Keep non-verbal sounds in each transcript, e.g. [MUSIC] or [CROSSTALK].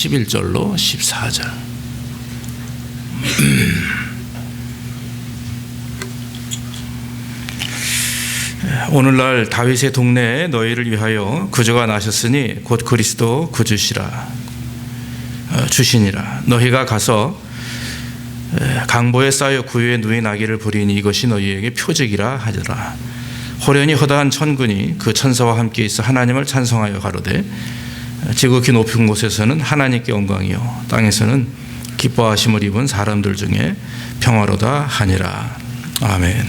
11절로 14절. [CLEARS THROAT] 오늘날 다윗의 동네에 너희를 위하여 구주가 나셨으니 곧 그리스도 구주시라. 어, 주시니라. 너희가 가서 에, 강보에 쌓여 구유에 누이 나기를 부리니 이것이 너희에게 표적이라 하더라. 호련히 허다한 천군이 그 천사와 함께 있어 하나님을 찬송하여 가로되 지극히 높은 곳에서는 하나님께 영광이요 땅에서는 기뻐하심을 입은 사람들 중에 평화로다 하니라 아멘.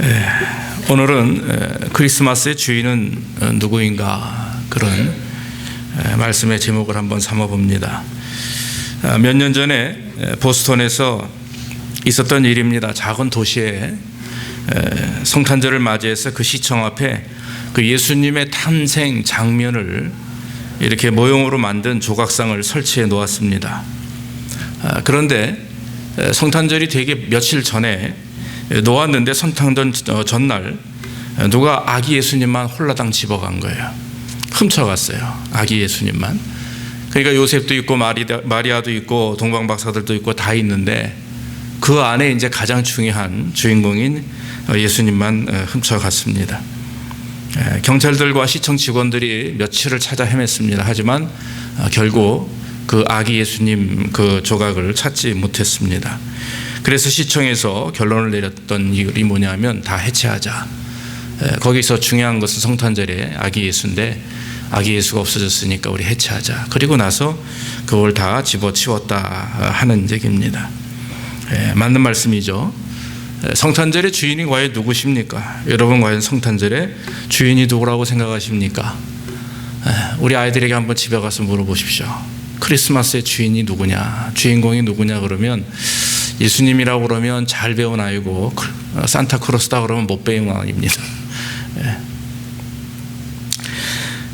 에, 오늘은 에, 크리스마스의 주인은 어, 누구인가 그런 에, 말씀의 제목을 한번 삼아봅니다. 아, 몇년 전에 에, 보스턴에서 있었던 일입니다. 작은 도시에 에, 성탄절을 맞이해서 그 시청 앞에 그 예수님의 탄생 장면을 이렇게 모형으로 만든 조각상을 설치해 놓았습니다. 아, 그런데 에, 성탄절이 되기 며칠 전에 놓았는데 성탄절 어, 전날 누가 아기 예수님만 홀라당 집어간 거예요. 훔쳐갔어요. 아기 예수님만. 그러니까 요셉도 있고 마리아도 있고 동방박사들도 있고 다 있는데 그 안에 이제 가장 중요한 주인공인 예수님만 어, 훔쳐갔습니다. 경찰들과 시청 직원들이 며칠을 찾아 헤맸습니다. 하지만 어, 결국 그 아기 예수님 그 조각을 찾지 못했습니다. 그래서 시청에서 결론을 내렸던 이유이 뭐냐면 다 해체하자. 거기서 중요한 것은 성탄절에 아기 예수인데 아기 예수가 없어졌으니까 우리 해체하자. 그리고 나서 그걸 다 집어치웠다 하는 얘기입니다. 맞는 말씀이죠. 성탄절의 주인이 과연 누구십니까? 여러분 과연 성탄절의 주인이 누구라고 생각하십니까? 우리 아이들에게 한번 집에 가서 물어보십시오. 크리스마스의 주인이 누구냐? 주인공이 누구냐? 그러면 예수님이라고 그러면 잘 배운 아이고 어, 산타크로스다 그러면 못 배운 아이입니다. 예.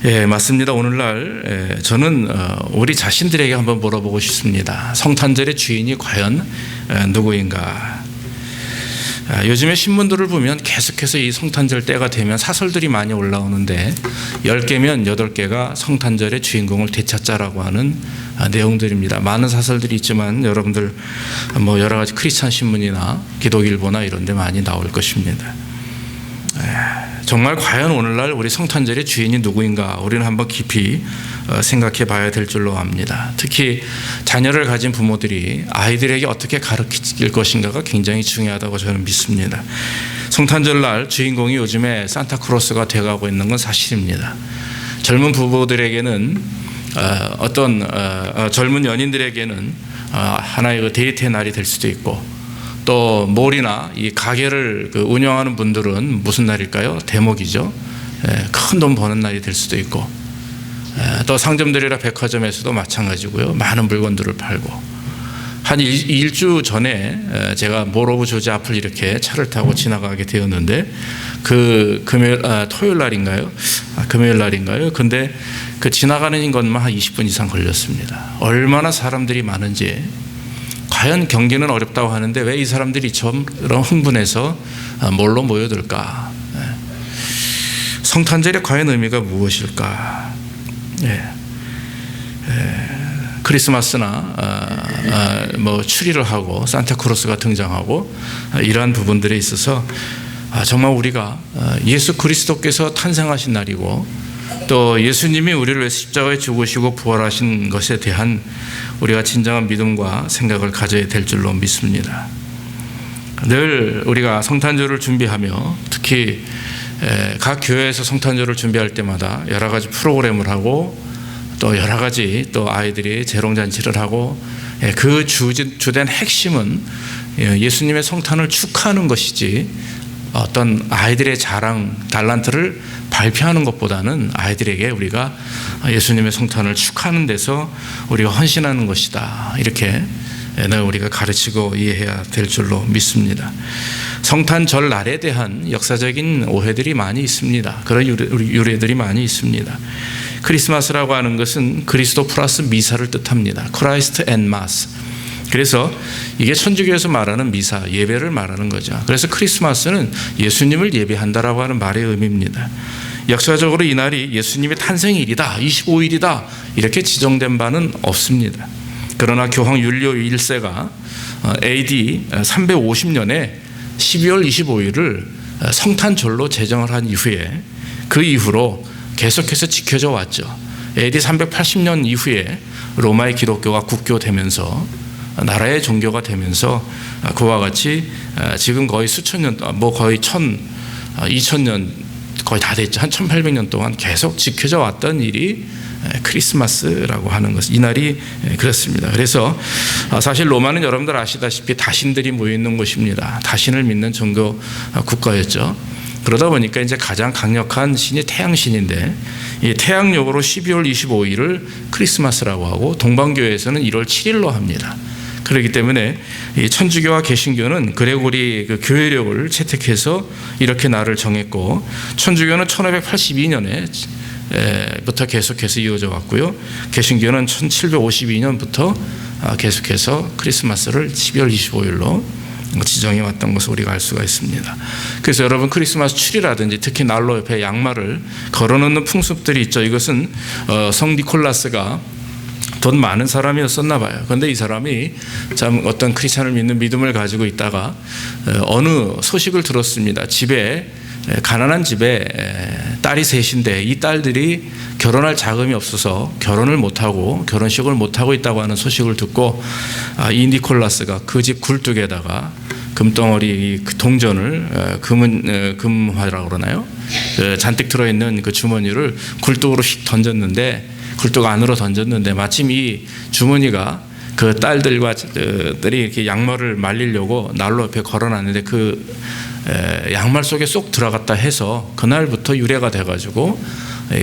예, 맞습니다. 오늘날 예, 저는 어, 우리 자신들에게 한번 물어보고 싶습니다. 성탄절의 주인이 과연 어, 누구인가? 아, 요즘에 신문들을 보면 계속해서 이 성탄절 때가 되면 사설들이 많이 올라오는데 10개면 8개가 성탄절의 주인공을 되찾자라고 하는 아, 내용들입니다. 많은 사설들이 있지만 여러분들 뭐 여러 가지 크리스찬 신문이나 기독일보나 이런 데 많이 나올 것입니다. 정말 과연 오늘날 우리 성탄절의 주인이 누구인가 우리는 한번 깊이 어, 생각해 봐야 될 줄로 압니다. 특히 자녀를 가진 부모들이 아이들에게 어떻게 가르칠 것인가가 굉장히 중요하다고 저는 믿습니다. 성탄절 날 주인공이 요즘에 산타크로스가 되어가고 있는 건 사실입니다. 젊은 부부들에게는 어, 어떤 어, 젊은 연인들에게는 하나의 그 데이트의 날이 될 수도 있고 또 몰이나 이 가게를 그 운영하는 분들은 무슨 날일까요? 대목이죠. 예, 큰돈 버는 날이 될 수도 있고 예, 또 상점들이나 백화점에서도 마찬가지고요. 많은 물건들을 팔고 한 일, 주 전에 예, 제가 모로브 조지 앞을 이렇게 차를 타고 지나가게 되었는데 그 금요일 아, 토요일 날인가요? 아, 금요일 날인가요? 근데 그 지나가는 것만 한 20분 이상 걸렸습니다. 얼마나 사람들이 많은지 과연 경기는 어렵다고 하는데 왜 이 사람들이 처럼 흥분해서 아, 뭘로 모여들까? 예. 성탄절의 과연 의미가 무엇일까? 예. 예. 크리스마스나 아, 아, 뭐 추리를 하고 산타크로스가 등장하고 이러한 부분들에 있어서 정말 우리가 예수 그리스도께서 탄생하신 날이고 또 예수님이 우리를 위해 십자가에 죽으시고 부활하신 것에 대한 우리가 진정한 믿음과 생각을 가져야 될 줄로 믿습니다. 늘 우리가 성탄절을 준비하며 특히 각 교회에서 성탄절을 준비할 때마다 여러 가지 프로그램을 하고 또 여러 가지 또 아이들이 재롱잔치를 하고 그 주된 핵심은 예수님의 성탄을 축하하는 것이지 어떤 아이들의 자랑, 달란트를 발표하는 것보다는 아이들에게 우리가 예수님의 성탄을 축하하는 데서 우리가 헌신하는 것이다. 이렇게 우리가 가르치고 이해해야 될 줄로 믿습니다. 성탄 절 날에 대한 역사적인 오해들이 많이 있습니다. 그런 유래들이 많이 있습니다. 크리스마스라고 하는 것은 그리스도 플러스 미사를 뜻합니다. 크라이스트 앤 마스. 그래서 이게 천주교에서 말하는 미사, 예배를 말하는 거죠. 그래서 크리스마스는 예수님을 예배한다라고 하는 말의 의미입니다. 역사적으로 이날이 예수님의 탄생일이다, 25일이다 이렇게 지정된 바는 없습니다. 그러나 교황 율리오 1세가 AD 350년에 12월 25일을 성탄절로 제정을 한 이후에 그 이후로 계속해서 지켜져 왔죠. AD 380년 이후에 로마의 기독교가 국교되면서 나라의 종교가 되면서 그와 같이 지금 거의 수천 년, 뭐 거의 천, 이천 년 거의 다 됐죠. 한 1800년 동안 계속 지켜져 왔던 일이 크리스마스라고 하는 것. 이날이 그렇습니다. 그래서 사실 로마는 여러분들 아시다시피 다신들이 모여 있는 곳입니다. 다신을 믿는 종교 국가였죠. 그러다 보니까 이제 가장 강력한 신이 태양신인데 이 태양력으로 12월 25일을 크리스마스라고 하고 동방교회에서는 1월 7일로 합니다. 그렇기 때문에 이 천주교와 개신교는 그레고리 그 교회력을 채택해서 이렇게 날을 정했고 천주교는 1582년에 부터 계속해서 이어져 왔고요. 개신교는 1752년부터 아, 계속해서 크리스마스를 12월 25일로 지정해 왔던 것을 우리가 알 수가 있습니다. 그래서 여러분 크리스마스 추리라든지 특히 난로 옆에 양말을 걸어놓는 풍습들이 있죠. 이것은 어, 성 니콜라스가 돈 많은 사람이었었나 봐요. 그런데 이 사람이 참 어떤 크리스천을 믿는 믿음을 가지고 있다가 어, 어느 소식을 들었습니다. 집에 가난한 집에 딸이 셋인데 이 딸들이 결혼할 자금이 없어서 결혼을 못하고 결혼식을 못하고 있다고 하는 소식을 듣고 아, 이 니콜라스가 그 집 굴뚝에다가 금덩어리 그 동전을 금은 금화라고 그러나요? 그 잔뜩 들어있는 그 주머니를 굴뚝으로 휙 던졌는데 굴뚝 안으로 던졌는데 마침 이 주머니가 그 딸들과 들이 이렇게 양말을 말리려고 난로 옆에 걸어놨는데 그 양말 속에 쏙 들어갔다 해서 그날부터 유래가 돼가지고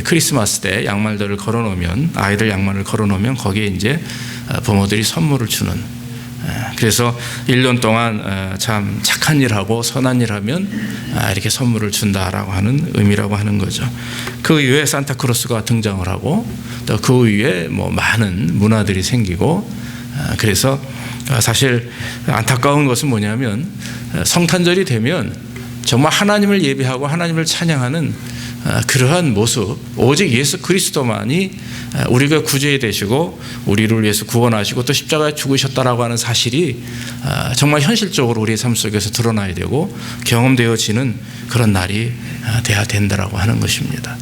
크리스마스 때 양말들을 걸어놓으면 아이들 양말을 걸어놓으면 거기에 이제 부모들이 선물을 주는 그래서 1년 동안 참 착한 일하고 선한 일하면 아, 이렇게 선물을 준다라고 하는 의미라고 하는 거죠. 그 이후에 산타크로스가 등장을 하고 또그 위에 뭐 많은 문화들이 생기고 아, 그래서 사실 안타까운 것은 뭐냐면 성탄절이 되면 정말 하나님을 예배하고 하나님을 찬양하는 그러한 모습 오직 예수 그리스도만이 우리가 구제해 되시고 우리를 위해서 구원하시고 또 십자가에 죽으셨다라고 하는 사실이 정말 현실적으로 우리의 삶 속에서 드러나야 되고 경험되어지는 그런 날이 돼야 된다라고 하는 것입니다.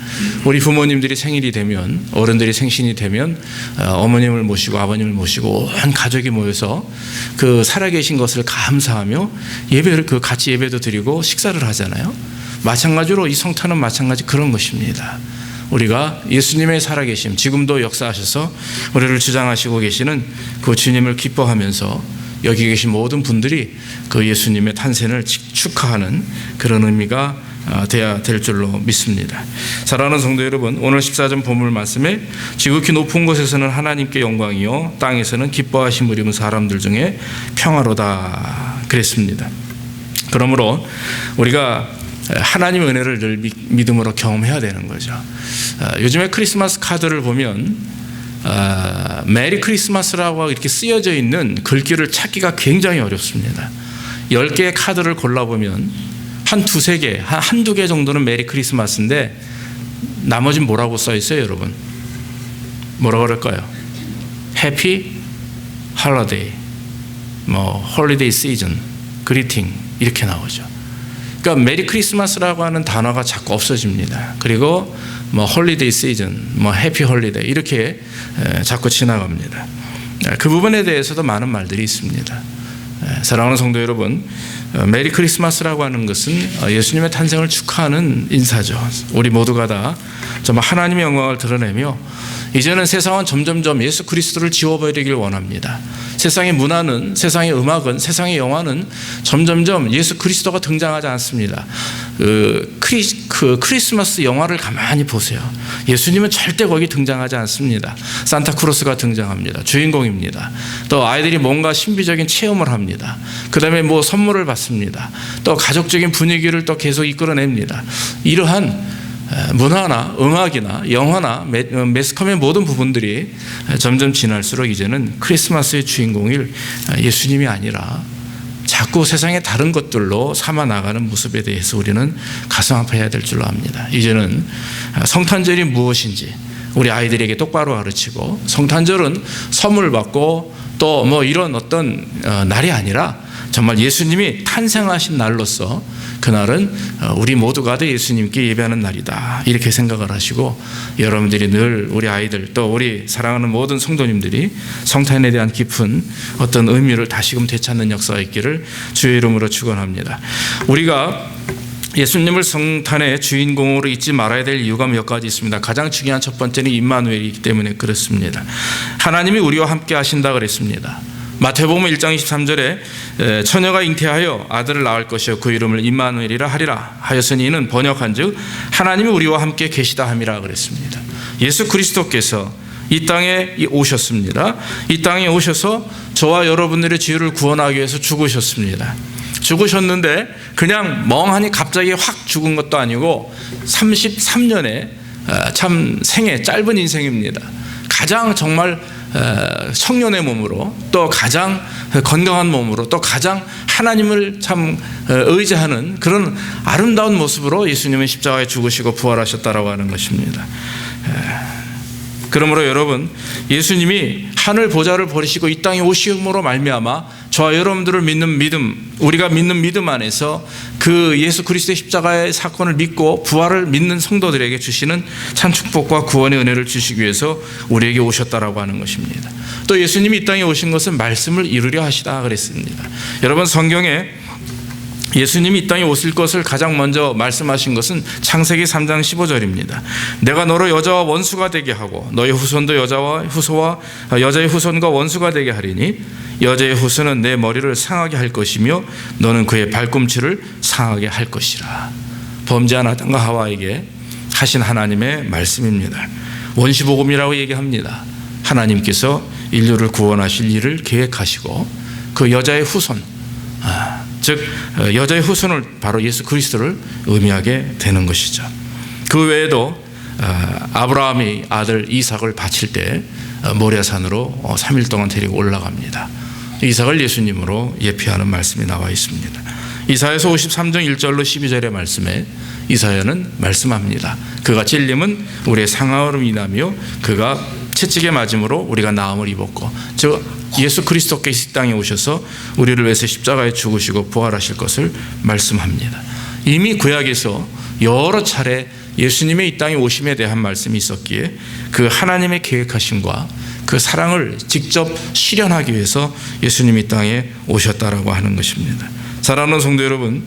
우리 부모님들이 생일이 되면 어른들이 생신이 되면 어머님을 모시고 아버님을 모시고 온 가족이 모여서 그 살아계신 것을 감사하며 예배를 그 같이 예배도 드리고 식사를 하잖아요. 마찬가지로 이 성탄은 마찬가지 그런 것입니다. 우리가 예수님의 살아계심, 지금도 역사하셔서 우리를 주장하시고 계시는 그 주님을 기뻐하면서 여기 계신 모든 분들이 그 예수님의 탄생을 축하하는 그런 의미가 돼야 될 줄로 믿습니다. 사랑하는 성도 여러분, 오늘 14점 본문 말씀에 지극히 높은 곳에서는 하나님께 영광이요 땅에서는 기뻐하심을 입은 사람들 중에 평화로다 그랬습니다. 그러므로 우리가 하나님의 은혜를 늘 믿음으로 경험해야 되는 거죠. 요즘에 크리스마스 카드를 보면 메리 크리스마스라고 이렇게 쓰여져 있는 글귀를 찾기가 굉장히 어렵습니다. 10개의 카드를 골라보면 한 두세 개, 한 한두 개 정도는 메리 크리스마스인데 나머지는 뭐라고 써 있어요, 여러분? 뭐라고 그럴까요? 해피 홀리데이, 뭐 홀리데이 시즌, 그리팅 이렇게 나오죠. 그러니까 메리 크리스마스라고 하는 단어가 자꾸 없어집니다. 그리고 뭐 홀리데이 시즌, 뭐 해피 홀리데이 이렇게 자꾸 지나갑니다. 그 부분에 대해서도 많은 말들이 있습니다. 사랑하는 성도 여러분, 어, 메리 크리스마스라고 하는 것은 어, 예수님의 탄생을 축하하는 인사죠. 우리 모두가 다 정말 하나님의 영광을 드러내며 이제는 세상은 점점점 예수 그리스도를 지워버리길 원합니다. 세상의 문화는, 세상의 음악은, 세상의 영화는 점점점 예수 그리스도가 등장하지 않습니다. 그, 크리, 그 크리스마스 영화를 가만히 보세요. 예수님은 절대 거기 등장하지 않습니다. 산타크로스가 등장합니다. 주인공입니다. 또 아이들이 뭔가 신비적인 체험을 합니다. 그 다음에 뭐 선물을 받습니다. 또 가족적인 분위기를 또 계속 이끌어냅니다. 이러한 문화나 음악이나 영화나 어, 매스컴의 모든 부분들이 점점 지날수록 이제는 크리스마스의 주인공일 예수님이 아니라 자꾸 세상의 다른 것들로 삼아 나가는 모습에 대해서 우리는 가슴 아파해야 될 줄로 압니다. 이제는 성탄절이 무엇인지 우리 아이들에게 똑바로 가르치고 성탄절은 선물 받고 또 뭐 이런 어떤 어, 날이 아니라 정말 예수님이 탄생하신 날로서 그날은 어, 우리 모두가 다 예수님께 예배하는 날이다. 이렇게 생각을 하시고 여러분들이 늘 우리 아이들 또 우리 사랑하는 모든 성도님들이 성탄에 대한 깊은 어떤 의미를 다시금 되찾는 역사가 있기를 주의 이름으로 축원합니다. 우리가 예수님을 성탄의 주인공으로 잊지 말아야 될 이유가 몇 가지 있습니다. 가장 중요한 첫 번째는 임마누엘이기 때문에 그렇습니다. 하나님이 우리와 함께 하신다 그랬습니다. 마태복음 1장 23절에 처녀가 잉태하여 아들을 낳을 것이요 그 이름을 임마누엘이라 하리라 하였으니 이는 번역한즉 하나님이 우리와 함께 계시다 함이라 그랬습니다. 예수 그리스도께서 이 땅에 오셨습니다. 이 땅에 오셔서 저와 여러분들의 죄를 구원하기 위해서 죽으셨습니다. 죽으셨는데 그냥 멍하니 갑자기 확 죽은 것도 아니고 33년의 어, 참 생애 짧은 인생입니다. 가장 정말 어, 청년의 몸으로 또 가장 건강한 몸으로 또 가장 하나님을 참 어, 의지하는 그런 아름다운 모습으로 예수님은 십자가에 죽으시고 부활하셨다라고 하는 것입니다. 그러므로 여러분 예수님이 하늘 보좌를 버리시고 이 땅에 오심으로 말미암아 저와 여러분들을 믿는 믿음 우리가 믿는 믿음 안에서 그 예수 그리스도의 십자가의 사건을 믿고 부활을 믿는 성도들에게 주시는 참 축복과 구원의 은혜를 주시기 위해서 우리에게 오셨다라고 하는 것입니다. 또 예수님이 이 땅에 오신 것은 말씀을 이루려 하시다 그랬습니다. 여러분 성경에 예수님이 이 땅에 오실 것을 가장 먼저 말씀하신 것은 창세기 3장 15절입니다. 내가 너로 여자와 원수가 되게 하고 너의 후손도 여자와 후손와 여자의 후손과 원수가 되게 하리니 여자의 후손은 내 머리를 상하게 할 것이며 너는 그의 발꿈치를 상하게 할 것이라. 범죄한 아담과 하와에게 하신 하나님의 말씀입니다. 원시복음이라고 얘기합니다. 하나님께서 인류를 구원하실 일을 계획하시고 그 여자의 후손 아, 즉 어, 여자의 후손을 바로 예수 그리스도를 의미하게 되는 것이죠. 그 외에도 어, 아브라함이 아들 이삭을 바칠 때 어, 모리아산으로 3일 동안 데리고 올라갑니다. 이삭을 예수님으로 예표하는 말씀이 나와 있습니다. 이사야서 53장 1절로 12절의 말씀에 이사야는 말씀합니다. 그가 찔림은 우리의 상하로 인하며 그가 채찍에 맞음으로 우리가 나음을 입었고 즉 예수 그리스도께서 이 땅에 오셔서 우리를 위해서 십자가에 죽으시고 부활하실 것을 말씀합니다. 이미 구약에서 여러 차례 예수님의 이 땅에 오심에 대한 말씀이 있었기에 그 하나님의 계획하심과 그 사랑을 직접 실현하기 위해서 예수님이 땅에 오셨다라고 하는 것입니다. 사랑하는 성도 여러분,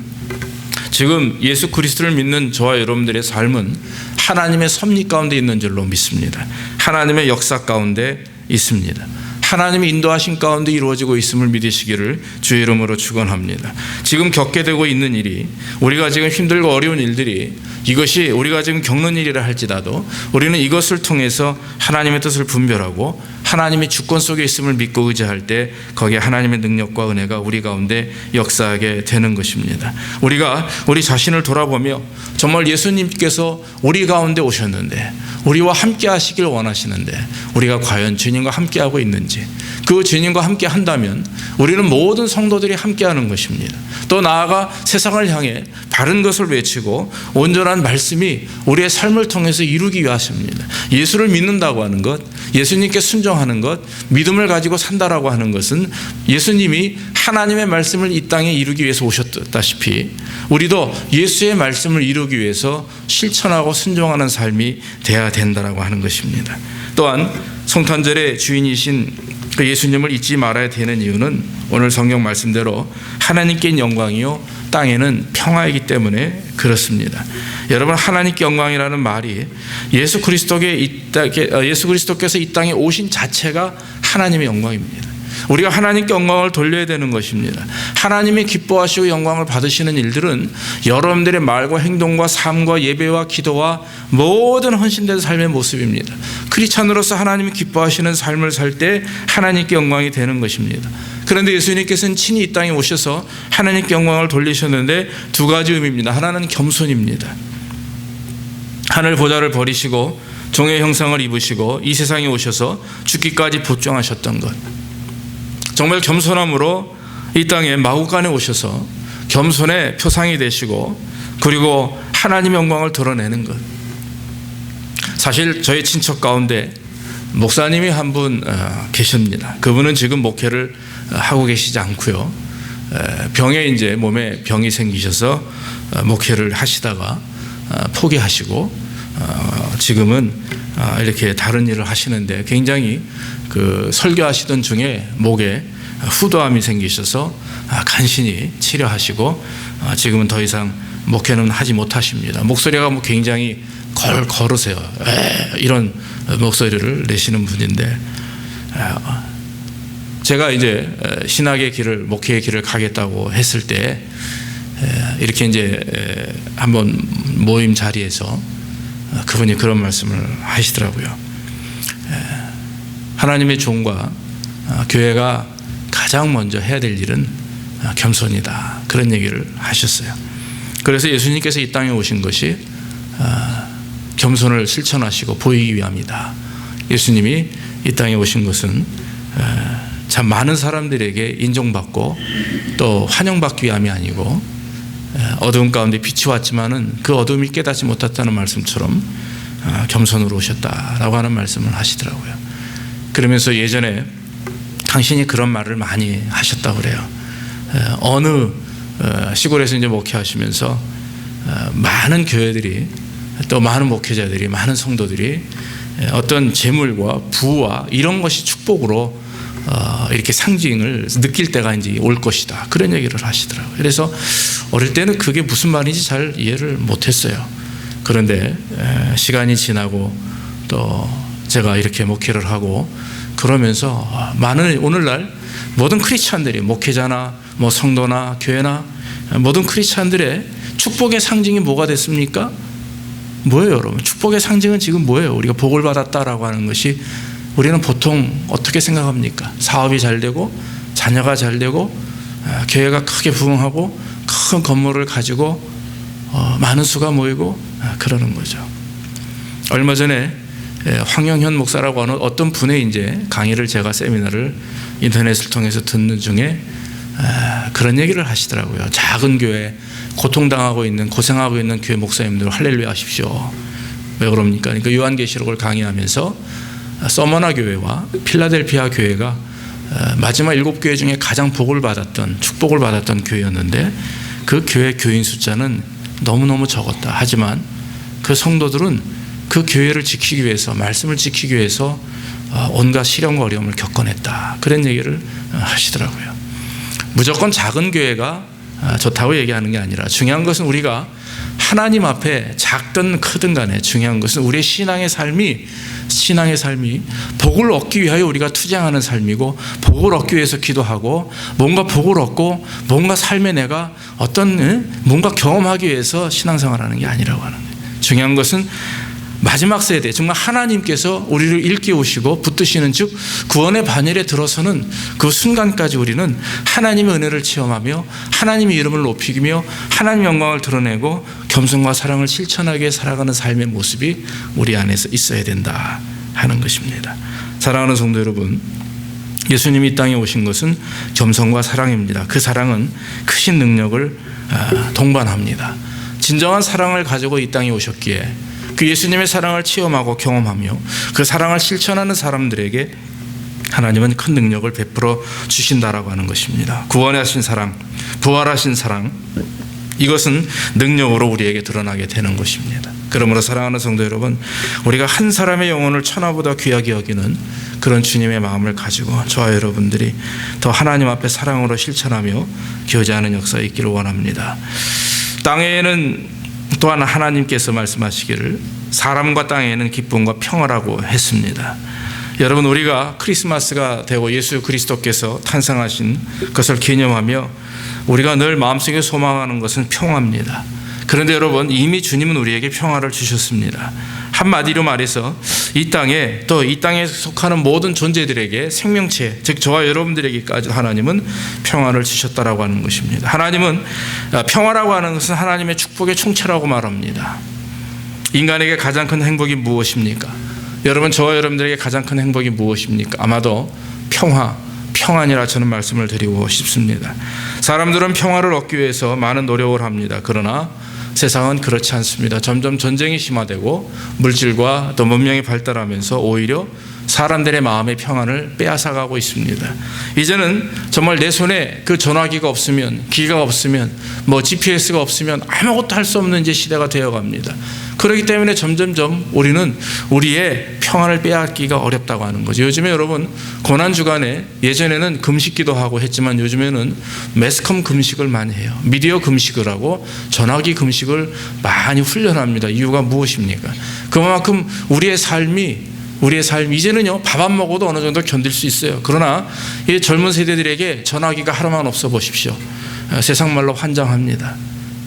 지금 예수 그리스도를 믿는 저와 여러분들의 삶은 하나님의 섭리 가운데 있는 줄로 믿습니다. 하나님의 역사 가운데 있습니다. 하나님의 인도하신 가운데 이루어지고 있음을 믿으시기를 주의 이름으로 축원합니다. 지금 겪게 되고 있는 일이 우리가 지금 힘들고 어려운 일들이 이것이 우리가 지금 겪는 일이라 할지라도 우리는 이것을 통해서 하나님의 뜻을 분별하고 하나님의 주권 속에 있음을 믿고 의지할 때 거기에 하나님의 능력과 은혜가 우리 가운데 역사하게 되는 것입니다. 우리가 우리 자신을 돌아보며 정말 예수님께서 우리 가운데 오셨는데 우리와 함께 하시길 원하시는데 우리가 과연 주님과 함께 하고 있는지 그 주님과 함께 한다면 우리는 모든 성도들이 함께 하는 것입니다. 또 나아가 세상을 향해 바른 것을 외치고 온전한 말씀이 우리의 삶을 통해서 이루기 위하십니다. 예수를 믿는다고 하는 것, 예수님께 순종하는 것, 믿음을 가지고 산다라고 하는 것은 예수님이 하나님의 말씀을 이 땅에 이루기 위해서 오셨다시피 우리도 예수의 말씀을 이루기 위해서 실천하고 순종하는 삶이 돼야 된다라고 하는 것입니다. 또한 성탄절의 주인이신 그 예수님을 잊지 말아야 되는 이유는 오늘 성경 말씀대로 하나님께 영광이요 땅에는 평화이기 때문에 그렇습니다. 여러분 하나님께 영광이라는 말이 예수 그리스도께 어, 예수 그리스도께서 이 땅에 오신 자체가 하나님의 영광입니다. 우리가 하나님께 영광을 돌려야 되는 것입니다. 하나님이 기뻐하시고 영광을 받으시는 일들은 여러분들의 말과 행동과 삶과 예배와 기도와 모든 헌신된 삶의 모습입니다. 크리스찬으로서 하나님이 기뻐하시는 삶을 살 때 하나님께 영광이 되는 것입니다. 그런데 예수님께서는 친히 이 땅에 오셔서 하나님께 영광을 돌리셨는데 두 가지 의미입니다. 하나는 겸손입니다. 하늘 보좌를 버리시고 종의 형상을 입으시고 이 세상에 오셔서 죽기까지 복종하셨던 것. 정말 겸손함으로 이 땅에 마구간에 오셔서 겸손의 표상이 되시고 그리고 하나님 영광을 드러내는 것. 사실 저희 친척 가운데 목사님이 한 분 계십니다. 그분은 지금 목회를 어, 하고 계시지 않고요. 에, 병에 이제 몸에 병이 생기셔서 어, 목회를 하시다가 어, 포기하시고 어, 지금은 아, 이렇게 다른 일을 하시는데 굉장히 그 설교하시던 중에 목에 후도암이 생기셔서 아, 간신히 치료하시고 아, 지금은 더 이상 목회는 하지 못하십니다. 목소리가 뭐 굉장히 걸 걸으세요. 에, 이런 목소리를 내시는 분인데 아, 제가 이제 신학의 길을 목회의 길을 가겠다고 했을 때 이렇게 이제 한번 모임 자리에서 그분이 그런 말씀을 하시더라고요. 하나님의 종과 아, 교회가 가장 먼저 해야 될 일은 아, 겸손이다. 그런 얘기를 하셨어요. 그래서 예수님께서 이 땅에 오신 것이 아, 겸손을 실천하시고 보이기 위함이다. 예수님이 이 땅에 오신 것은 참 많은 사람들에게 인정받고 또 환영받기 위함이 아니고 어두운 가운데 빛이 왔지만은 그 어둠이 깨닫지 못했다는 말씀처럼 겸손으로 오셨다라고 하는 말씀을 하시더라고요. 그러면서 예전에 당신이 그런 말을 많이 하셨다고 그래요. 어느 어, 시골에서 이제 목회하시면서 어, 많은 교회들이 또 많은 목회자들이 많은 성도들이 어떤 재물과 부와 이런 것이 축복으로 어, 이렇게 상징을 느낄 때가 이제 올 것이다. 그런 얘기를 하시더라고요. 그래서 어릴 때는 그게 무슨 말인지 잘 이해를 못했어요. 그런데 시간이 지나고 또 제가 이렇게 목회를 하고 그러면서 많은 오늘날 모든 크리스찬들이 목회자나 뭐 성도나 교회나 모든 크리스찬들의 축복의 상징이 뭐가 됐습니까? 뭐예요, 여러분? 축복의 상징은 지금 뭐예요? 우리가 복을 받았다라고 하는 것이 우리는 보통 어떻게 생각합니까? 사업이 잘 되고 자녀가 잘 되고 아, 교회가 크게 부흥하고 큰 건물을 가지고 어, 많은 수가 모이고 아, 그러는 거죠. 얼마 전에 예, 황영현 목사라고 하는 어떤 분의 이제 강의를 제가 세미나를 인터넷을 통해서 듣는 중에 아, 그런 얘기를 하시더라고요. 작은 교회 고통당하고 있는 고생하고 있는 교회 목사님들 할렐루야 하십시오. 왜 그럽니까? 그러니까 요한계시록을 강의하면서 서머나 교회와 필라델피아 교회가 어, 마지막 일곱 교회 중에 가장 복을 받았던 축복을 받았던 교회였는데 그 교회 교인 숫자는 너무너무 적었다. 하지만 그 성도들은 그 교회를 지키기 위해서 말씀을 지키기 위해서 어, 온갖 시련과 어려움을 겪어냈다. 그런 얘기를 어, 하시더라고요. 무조건 작은 교회가 어, 좋다고 얘기하는 게 아니라 중요한 것은 우리가 하나님 앞에 작든 크든 간에 중요한 것은 우리의 신앙의 삶이 신앙의 삶이 복을 얻기 위하여 우리가 투쟁하는 삶이고 복을 얻기 위해서 기도하고 뭔가 복을 얻고 뭔가 삶에 내가 어떤 뭔가 경험하기 위해서 신앙생활하는 게 아니라고 하는 거예요. 중요한 것은 마지막 세대 정말 하나님께서 우리를 일깨우시고 붙드시는 즉 구원의 반열에 들어서는 그 순간까지 우리는 하나님의 은혜를 체험하며 하나님의 이름을 높이며 하나님의 영광을 드러내고 겸손과 사랑을 실천하게 살아가는 삶의 모습이 우리 안에서 있어야 된다 하는 것입니다. 사랑하는 성도 여러분, 예수님이 이 땅에 오신 것은 겸손과 사랑입니다. 그 사랑은 크신 능력을 아, 동반합니다. 진정한 사랑을 가지고 이 땅에 오셨기에 그 예수님의 사랑을 체험하고 경험하며 그 사랑을 실천하는 사람들에게 하나님은 큰 능력을 베풀어 주신다라고 하는 것입니다. 구원하신 사랑, 부활하신 사랑, 이것은 능력으로 우리에게 드러나게 되는 것입니다. 그러므로 사랑하는 성도 여러분, 우리가 한 사람의 영혼을 천하보다 귀하게 여기는 그런 주님의 마음을 가지고 저와 여러분들이 더 하나님 앞에 사랑으로 실천하며 교제하는 역사에 있기를 원합니다. 땅에는 또한 하나님께서 말씀하시기를 사람과 땅에는 기쁨과 평화라고 했습니다. 여러분 우리가 크리스마스가 되고 예수 그리스도께서 탄생하신 것을 기념하며 우리가 늘 마음속에 소망하는 것은 평화입니다. 그런데 여러분 이미 주님은 우리에게 평화를 주셨습니다. 한마디로 말해서 이 땅에 또 이 땅에 속하는 모든 존재들에게 생명체 즉 저와 여러분들에게까지 하나님은 평화를 주셨다라고 하는 것입니다. 하나님은 아, 평화라고 하는 것은 하나님의 축복의 총체라고 말합니다. 인간에게 가장 큰 행복이 무엇입니까? 여러분 저와 여러분들에게 가장 큰 행복이 무엇입니까? 아마도 평화 평안이라 저는 말씀을 드리고 싶습니다. 사람들은 평화를 얻기 위해서 많은 노력을 합니다. 그러나 세상은 그렇지 않습니다. 점점 전쟁이 심화되고 물질과 또 문명이 발달하면서 오히려 사람들의 마음의 평안을 빼앗아가고 있습니다. 이제는 정말 내 손에 그 전화기가 없으면, 기가 없으면, 뭐 GPS가 없으면 아무것도 할 수 없는 이제 시대가 되어갑니다. 그렇기 때문에 점점점 우리는 우리의 평안을 빼앗기가 어렵다고 하는 거죠. 요즘에 여러분 고난 주간에 예전에는 금식기도 하고 했지만 요즘에는 매스컴 금식을 많이 해요. 미디어 금식을 하고 전화기 금식을 많이 훈련합니다. 이유가 무엇입니까? 그만큼 우리의 삶이 우리의 삶 이제는요 밥 안 먹어도 어느 정도 견딜 수 있어요. 그러나 이 젊은 세대들에게 전화기가 하루만 없어 보십시오. 어, 세상 말로 환장합니다.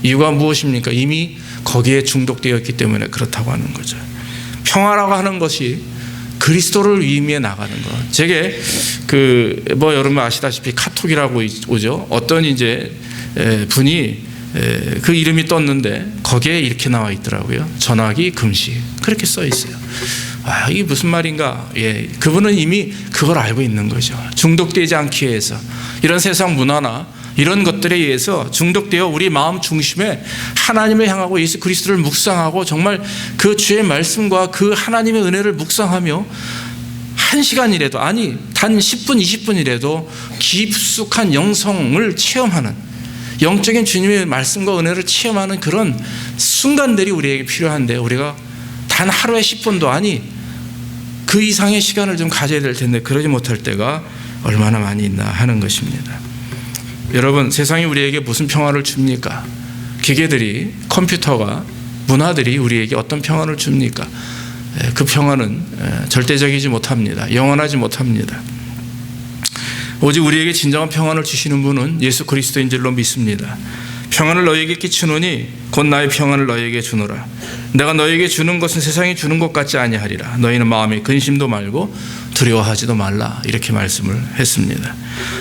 이유가 무엇입니까? 이미 거기에 중독되어 있기 때문에 그렇다고 하는 거죠. 평화라고 하는 것이 그리스도를 위임해 나가는 것. 제게 그 뭐 여러분 아시다시피 카톡이라고 오죠. 어떤 이제 에, 분이 에, 그 이름이 떴는데 거기에 이렇게 나와 있더라고요. 전화기 금식 그렇게 써 있어요. 아, 이게 무슨 말인가? 예, 그분은 이미 그걸 알고 있는 거죠. 중독되지 않기 위해서 이런 세상 문화나 이런 것들에 의해서 중독되어 우리 마음 중심에 하나님을 향하고 예수 그리스도를 묵상하고 정말 그 주의 말씀과 그 하나님의 은혜를 묵상하며 한 시간이라도 아니 단 10분 20분이라도 깊숙한 영성을 체험하는 영적인 주님의 말씀과 은혜를 체험하는 그런 순간들이 우리에게 필요한데 우리가 단 하루에 10분도 아니 그 이상의 시간을 좀 가져야 될 텐데 그러지 못할 때가 얼마나 많이 있나 하는 것입니다. 여러분 세상이 우리에게 무슨 평화를 줍니까? 기계들이 컴퓨터가 문화들이 우리에게 어떤 평화를 줍니까? 그 평화는 절대적이지 못합니다. 영원하지 못합니다. 오직 우리에게 진정한 평안을 주시는 분은 예수 그리스도인 줄로 믿습니다. 평안을 너에게 끼치노니 곧 나의 평안을 너에게 주노라. 내가 너에게 주는 것은 세상이 주는 것 같지 아니하리라. 너희는 마음에 근심도 말고 두려워하지도 말라. 이렇게 말씀을 했습니다.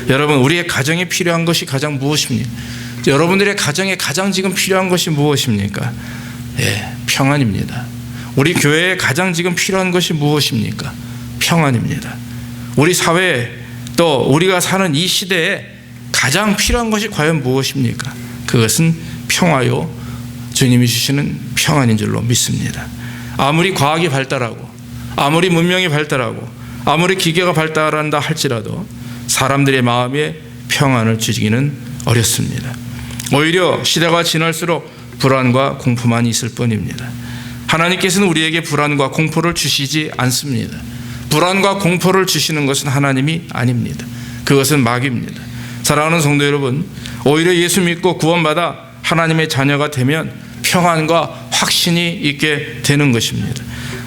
여러분, 우리의 가정에 필요한 것이 가장 무엇입니까? 여러분들의 가정에 가장 지금 필요한 것이 무엇입니까? 예, 평안입니다. 우리 교회에 가장 지금 필요한 것이 무엇입니까? 평안입니다. 우리 사회에 또 우리가 사는 이 시대에 가장 필요한 것이 과연 무엇입니까? 그것은 평화요. 주님이 주시는 평안인 줄로 믿습니다. 아무리 과학이 발달하고 아무리 문명이 발달하고 아무리 기계가 발달한다 할지라도 사람들의 마음에 평안을 주기는 어렵습니다. 오히려 시대가 지날수록 불안과 공포만 있을 뿐입니다. 하나님께서는 우리에게 불안과 공포를 주시지 않습니다. 불안과 공포를 주시는 것은 하나님이 아닙니다. 그것은 마귀입니다. 사랑하는 성도 여러분, 오히려 예수 믿고 구원받아 하나님의 자녀가 되면 평안과 확신이 있게 되는 것입니다.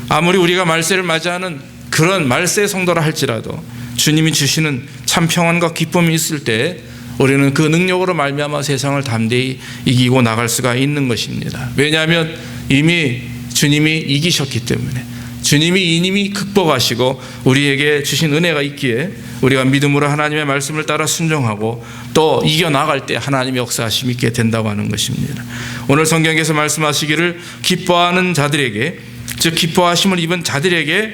아무리 우리가 말세를 맞이하는 그런 말세 성도라 할지라도 주님이 주시는 참 평안과 기쁨이 있을 때 우리는 그 능력으로 말미암아 세상을 담대히 이기고 나갈 수가 있는 것입니다. 왜냐하면 이미 주님이 이기셨기 때문에 주님이 이님이 극복하시고 우리에게 주신 은혜가 있기에 우리가 믿음으로 하나님의 말씀을 따라 순종하고 또 이겨 나갈 때 하나님의 역사하심이 있게 된다고 하는 것입니다. 오늘 성경에서 말씀하시기를 기뻐하는 자들에게 즉 기뻐하심을 입은 자들에게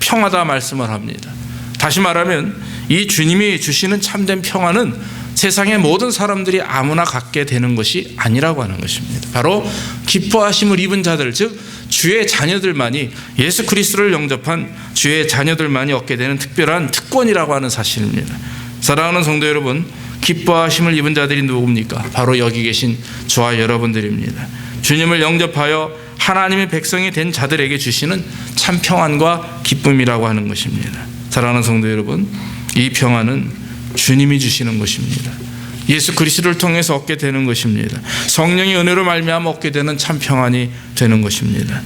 평화다 말씀을 합니다. 다시 말하면 이 주님이 주시는 참된 평화는 세상의 모든 사람들이 아무나 갖게 되는 것이 아니라고 하는 것입니다. 바로 기뻐하심을 입은 자들, 즉 주의 자녀들만이 예수 그리스도를 영접한 주의 자녀들만이 얻게 되는 특별한 특권이라고 하는 사실입니다. 사랑하는 성도 여러분, 기뻐하심을 입은 자들이 누굽니까? 바로 여기 계신 저와 여러분들입니다. 주님을 영접하여 하나님의 백성이 된 자들에게 주시는 참 평안과 기쁨이라고 하는 것입니다. 사랑하는 성도 여러분, 이 평안은 주님이 주시는 것입니다. 예수 그리스도를 통해서 얻게 되는 것입니다. 성령의 은혜로 말미암아 얻게 되는 참 평안이 되는 것입니다.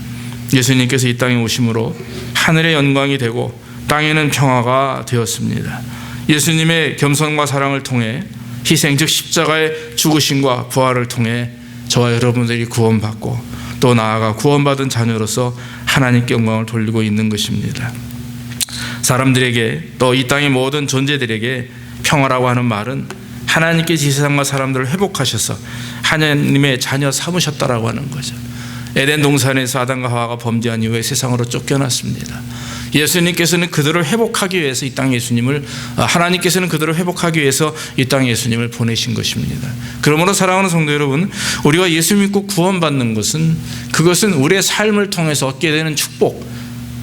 예수님께서 이 땅에 오심으로 하늘의 영광이 되고 땅에는 평화가 되었습니다. 예수님의 겸손과 사랑을 통해 희생 즉 십자가의 죽으심과 부활을 통해 저와 여러분들이 구원받고 또 나아가 구원받은 자녀로서 하나님께 영광을 돌리고 있는 것입니다. 사람들에게 또 이 땅의 모든 존재들에게 평화라고 하는 말은 하나님께 세상과 사람들을 회복하셔서 하나님의 자녀 삼으셨다라고 하는 거죠. 에덴 동산에서 아담과 하와가 범죄한 이후에 세상으로 쫓겨났습니다. 예수님께서는 그들을 회복하기 위해서 이 땅 예수님을 아, 하나님께서는 그들을 회복하기 위해서 이 땅 예수님을 보내신 것입니다. 그러므로 사랑하는 성도 여러분, 우리가 예수 믿고 구원받는 것은 그것은 우리의 삶을 통해서 얻게 되는 축복,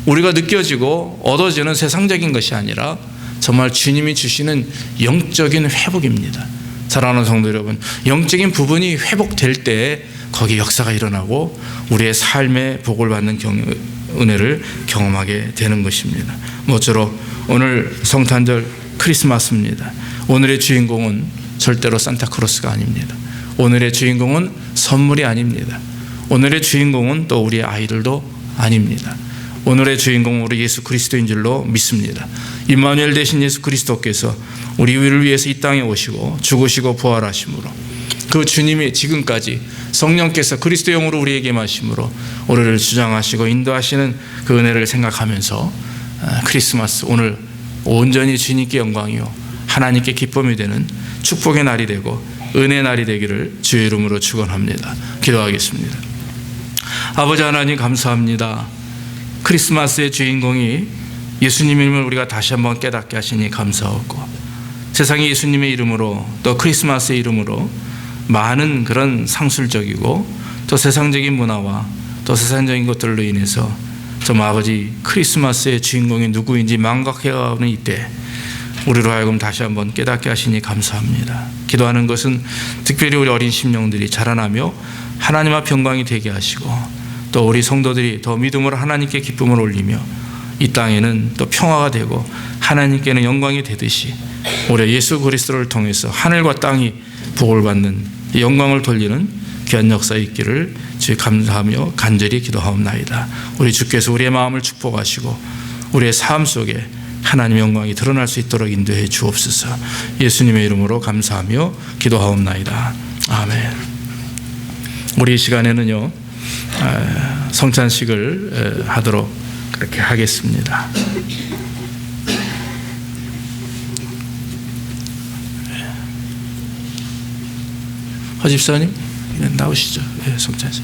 우리가 느껴지고 얻어지는 세상적인 것이 아니라 정말 주님이 주시는 영적인 회복입니다. 사랑하는 성도 여러분, 영적인 부분이 회복될 때 거기 역사가 일어나고 우리의 삶의 복을 받는 경, 은혜를 경험하게 되는 것입니다. 모쪼록 오늘 성탄절 크리스마스입니다. 오늘의 주인공은 절대로 산타크로스가 아닙니다. 오늘의 주인공은 선물이 아닙니다. 오늘의 주인공은 또 우리의 아이들도 아닙니다. 오늘의 주인공은 우리 예수 그리스도인 줄로 믿습니다. 임마누엘 대신 예수 그리스도께서 우리 를 위해서 이 땅에 오시고 죽으시고 부활하심으로 그 주님이 지금까지 성령께서 그리스도 영으로 우리에게 마심으로 우리를 주장하시고 인도하시는 그 은혜를 생각하면서 아, 크리스마스 오늘 온전히 주님께 영광이요 하나님께 기쁨이 되는 축복의 날이 되고 은혜 날이 되기를 주의 이름으로 축원합니다. 기도하겠습니다. 아버지 하나님 감사합니다. 크리스마스의 주인공이 예수님임을 우리가 다시 한번 깨닫게 하시니 감사하고 세상에 예수님의 이름으로 또 크리스마스의 이름으로 많은 그런 상술적이고 또 세상적인 문화와 또 세상적인 것들로 인해서 좀 아버지 크리스마스의 주인공이 누구인지 망각해가는 이때 우리로 하여금 다시 한번 깨닫게 하시니 감사합니다. 기도하는 것은 특별히 우리 어린 심령들이 자라나며 하나님 앞 영광이 되게 하시고 또 우리 성도들이 더 믿음으로 하나님께 기쁨을 올리며 이 땅에는 또 평화가 되고 하나님께는 영광이 되듯이 올해 예수 그리스도를 통해서 하늘과 땅이 복을 받는 이 영광을 돌리는 귀한 역사 있기를 주의 감사하며 간절히 기도하옵나이다. 우리 주께서 우리의 마음을 축복하시고 우리의 삶 속에 하나님 영광이 드러날 수 있도록 인도해 주옵소서. 예수님의 이름으로 감사하며 기도하옵나이다. 아멘. 우리 이 시간에는요 아, 성찬식을 에, 하도록 그렇게 하겠습니다. 허 집사님 나오시죠. 예, 성찬식.